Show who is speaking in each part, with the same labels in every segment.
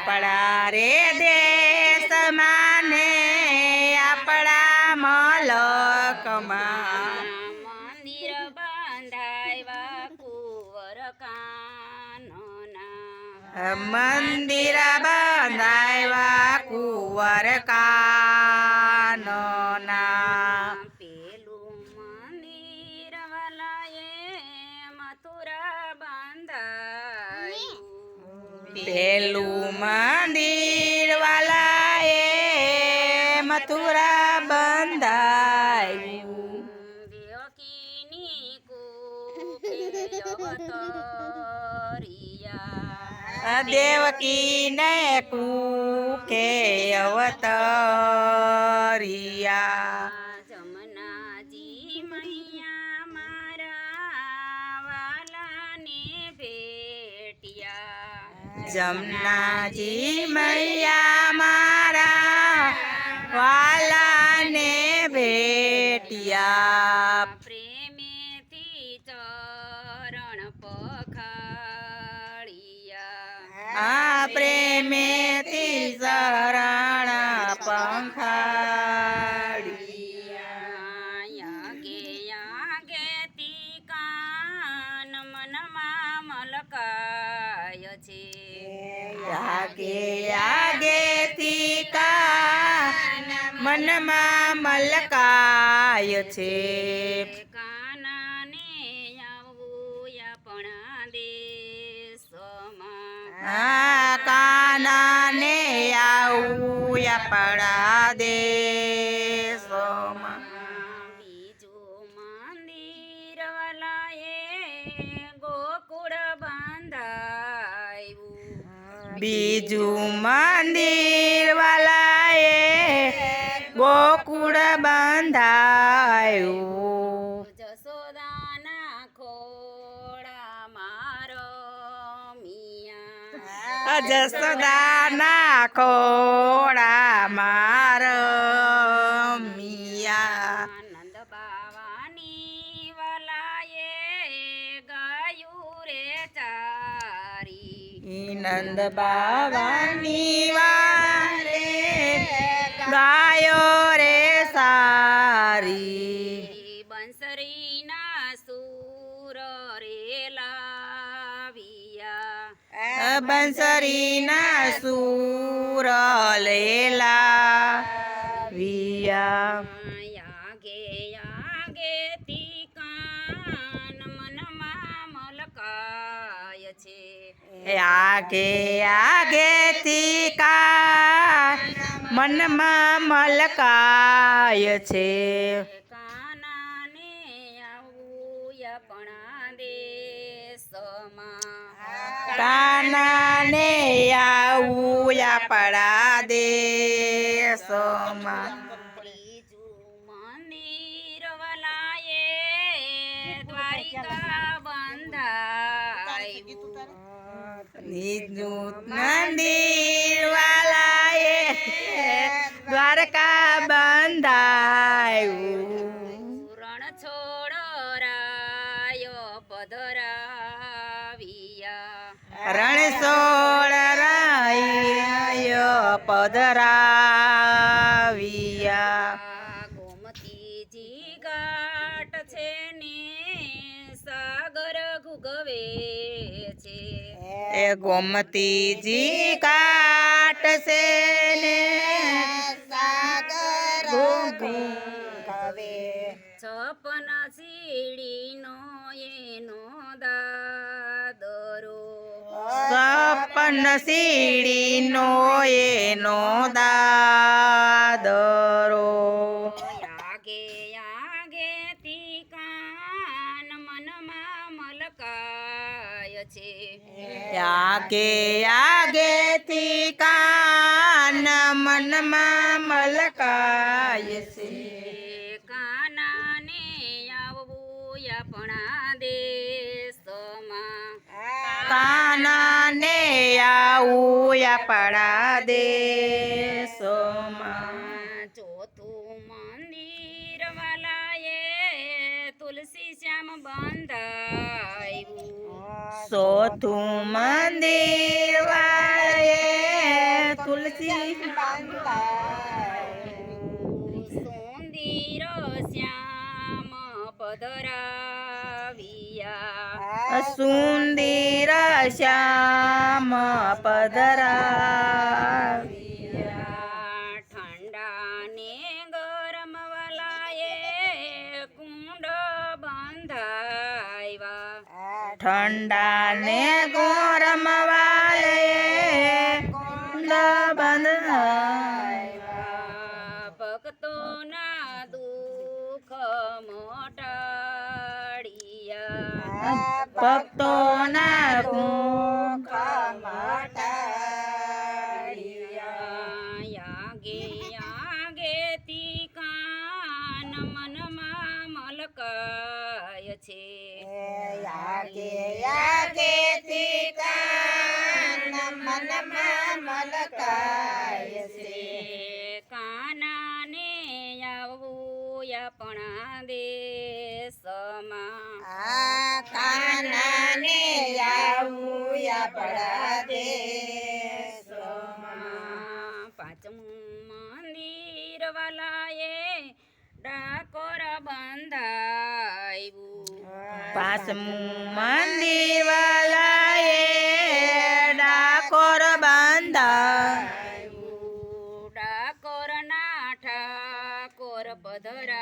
Speaker 1: આપણા રે દેશ માને આપણા મલકમાં.
Speaker 2: મંદિર બાંધાવ્યા કુંવર કાનના
Speaker 1: મંદિર
Speaker 2: મથુરા બંધાયું દેવકીની કુખે અવતરિયા
Speaker 1: દેવકીને કુકે અવતરિયા
Speaker 2: જમનાજી મૈયા મારા વાલાને ભેટ્યા
Speaker 1: જમનાજી મૈયા
Speaker 2: પ્રેમેથી
Speaker 1: પંખાડી પંખાડિયા.
Speaker 2: યાગે યાગેતી કાન મનમાં મલકાય છે
Speaker 1: આગે આગેથી કા મનમાં મલકાય છે.
Speaker 2: આપણા દેશમાં બીજું મંદિર ગોકુળ બાંધાયું
Speaker 1: બીજું મંદિર વાલાએ ગોકુળ બંધાયું.
Speaker 2: જસોદાના
Speaker 1: ખોડા માર મિયા.
Speaker 2: નંદ બાવાની વાલાએ ગાયું રે ચારી.
Speaker 1: નંદ બાવાની વારે ગાયો
Speaker 2: બંસરીના સૂર
Speaker 1: લેલા વિયા.
Speaker 2: છે
Speaker 1: આગે આગેથી કા મનમાં મલકાય છે.
Speaker 2: કાનાને આવું આપણા દેશમાં ત્રીજું મંદિર વાલાએ દ્વારિકા બંધાયું. પધરાવિયા. ગોમતીજી ઘાટ છે ને સાગર ઘુગવે છે.
Speaker 1: એ ગોમતીજી કાટ છે ને સાગર ઘુગવે
Speaker 2: છપન સીડીનો એનો દાદરો.
Speaker 1: સપન સીડીનો એનો દાદરો.
Speaker 2: આગે આગે તીકાન મનમાં મલકાય છે.
Speaker 1: આગે આગેથી કાન મનમાં મલકાય છે.
Speaker 2: કાનાને આવવું આપણા દેશમાં.
Speaker 1: મને આવું આપણા દેશોમાં.
Speaker 2: ચોથું મંદિર વાલાએ તુલસી શ્યામ બંધાયું
Speaker 1: ચોથું મંદિર વાળાએ
Speaker 2: તુલસી બંધાયું
Speaker 1: સુંદીર શ્યામ પધરા
Speaker 2: ઠંડા ને ગરમ વાલાએ કુંડ બંધાવ્યા
Speaker 1: ઠંડા ને ગોરમ વાલે કુંડ બંધાવ્યા.
Speaker 2: ભક્તોના દુઃખ વાલાએ ડાકોર બંધાયું
Speaker 1: પાસમું મંદિર વાલાએ ડાકોર બાંધા
Speaker 2: ડાકોર ના ઠાકોર પધરાવિયા.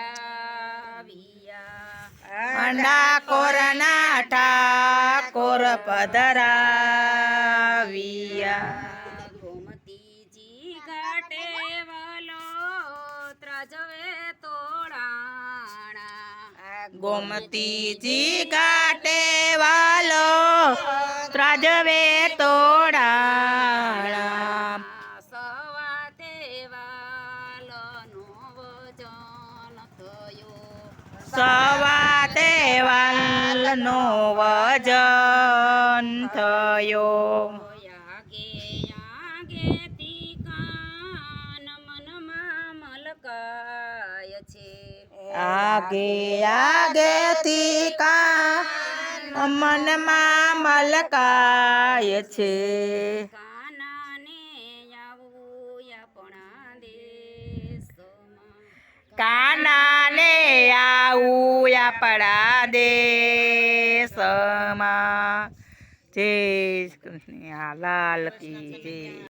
Speaker 1: ડાકોર ના ઠાકોર પધરાવિયા.
Speaker 2: ત્રાજવે તોડાણા.
Speaker 1: ગોમતીજી કાટે વાલો ત્રાજવે તોડાણા.
Speaker 2: સવાતે વાલનો વજન થયો.
Speaker 1: સવા નો વજન થયો. આગે આગે કા મનમાં મલકાય છે.
Speaker 2: કાનાને આવું આપણા દેશમાં.
Speaker 1: જય કૃષ્ણ. લાલ કી જય.